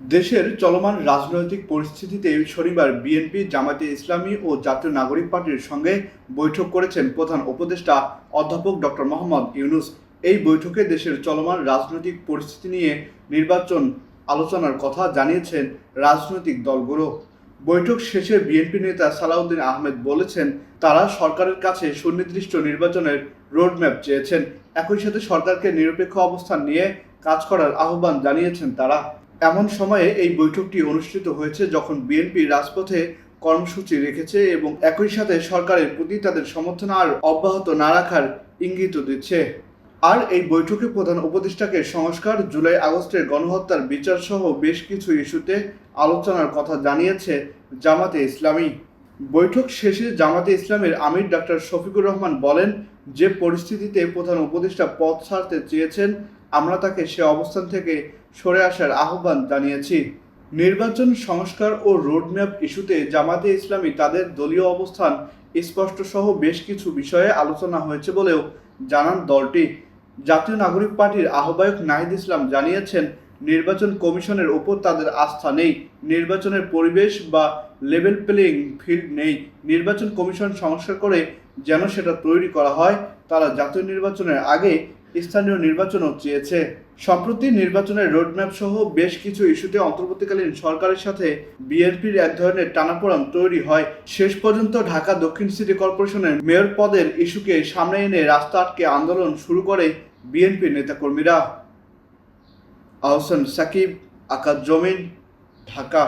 দেশের চলমান রাজনৈতিক পরিস্থিতিতে শনিবার বিএনপি, জামায়াতে ইসলামী ও জাতীয় নাগরিক পার্টির সঙ্গে বৈঠক করেছেন প্রধান উপদেষ্টা অধ্যাপক ডক্টর মোহাম্মদ ইউনুস। এই বৈঠকে দেশের চলমান রাজনৈতিক পরিস্থিতি নিয়ে নির্বাচন আলোচনার কথা জানিয়েছেন রাজনৈতিক দলগুলো। বৈঠক শেষে বিএনপি নেতা সালাউদ্দিন আহমেদ বলেছেন, তারা সরকারের কাছে সুনির্দিষ্ট নির্বাচনের রোডম্যাপ চেয়েছেন। একই সাথে সরকারকে নিরপেক্ষ অবস্থান নিয়ে কাজ করার আহ্বান জানিয়েছেন তারা। এমন সময়ে এই বৈঠকটি অনুষ্ঠিত হয়েছে যখন বিএনপি রাজপথে কর্মসূচি রেখেছে এবং একই সাথে সরকারের প্রতি তাদের সমর্থন আর অব্যাহত না রাখার ইঙ্গিত দিচ্ছে। আর এই বৈঠকে প্রধান উপদেষ্টাকে সংস্কার, জুলাই আগস্টের গণহত্যার বিচার সহ বেশ কিছু ইস্যুতে আলোচনার কথা জানিয়েছে জামাতে ইসলামী। বৈঠক শেষে জামাতে ইসলামের আমির ডাক্তার শফিকুর রহমান বলেন, যে পরিস্থিতিতে প্রধান উপদেষ্টা পথ ছাড়তে চেয়েছেন, আমরা তাকে সে অবস্থান থেকে সরে আসার আহ্বান জানিয়েছি। নির্বাচন সংস্কার ও রোডম্যাপ ইস্যুতে জামাতে ইসলামী তাদের দলীয় অবস্থান স্পষ্ট সহ বেশ কিছু বিষয়ে আলোচনা হয়েছে বলেও জানান দলটি। জাতীয় নাগরিক পার্টির আহ্বায়ক নাহিদ ইসলাম জানিয়েছেন, নির্বাচন কমিশনের ওপর তাদের আস্থা নেই, নির্বাচনের পরিবেশ বা লেভেল প্লেইং ফিল্ড নেই, নির্বাচন কমিশন সংস্কার করে যেন সেটা তৈরি করা হয়, তারা জাতীয় নির্বাচনের আগে স্থানীয় নির্বাচনও চেয়েছে। সম্প্রতি নির্বাচনের রোডম্যাপ সহ বেশ কিছু ইস্যুতে অন্তর্বর্তীকালীন সরকারের সাথে বিএনপির এক ধরনের টানাপোড়ান তৈরি হয়। শেষ পর্যন্ত ঢাকা দক্ষিণ সিটি কর্পোরেশনের মেয়র পদের ইস্যুকে সামনে এনে রাস্তা আটকে আন্দোলন শুরু করে বিএনপির নেতাকর্মীরা। আহসান সাকিব, আকাশ জমিন, ঢাকা।